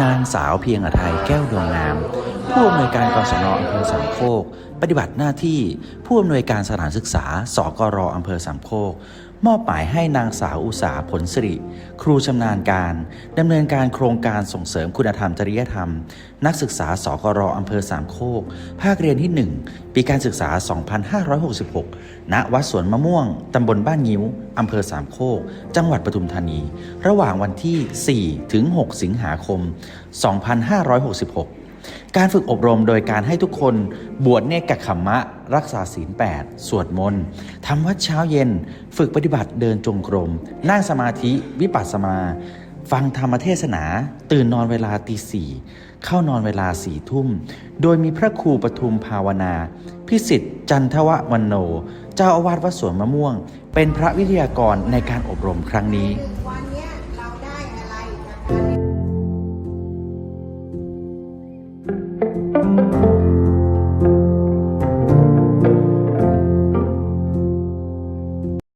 นางสาวเพียงอไทยแก้วดวงงาม ผู้อำนวยการกศนอำเภอสามโคก ปฏิบัติหน้าที่ผู้อำนวยการสถานศึกษา สกรอำเภอสามโคก มอบหมายให้นางสาวอุสาผลสิริ ครูชำนาญการดำเนินการโครงการส่งเสริมคุณธรรมจริยธรรม นักศึกษา สกรอำเภอสามโคก ภาคเรียนที่ 1 ปีการศึกษา 2566 ณ วัดสวนมะม่วงตำบลบ้านงิ้วอำเภอสามโคก จังหวัดปทุมธานี ระหว่างวันที่ 4 ถึง 6 สิงหาคม 2566 การฝึกอบรมโดยการให้ทุกคนบวชเนกขขัมมะ รักษาศีล 8 สวดมนต์ทำวัดเช้าเย็น ฝึกปฏิบัติเดินจงกรม นั่งสมาธิวิปัสสนาฟังธรรมเทศนา ตื่นนอนเวลาตีสี่เข้านอนเวลาสี่ทุ่ม โดยมีพระครูปทุมภาวนา พิสิทธิ์จันทววันโน เจ้าอาวาสวัดสวนมะม่วง เป็นพระวิทยากรในการอบรมครั้งนี้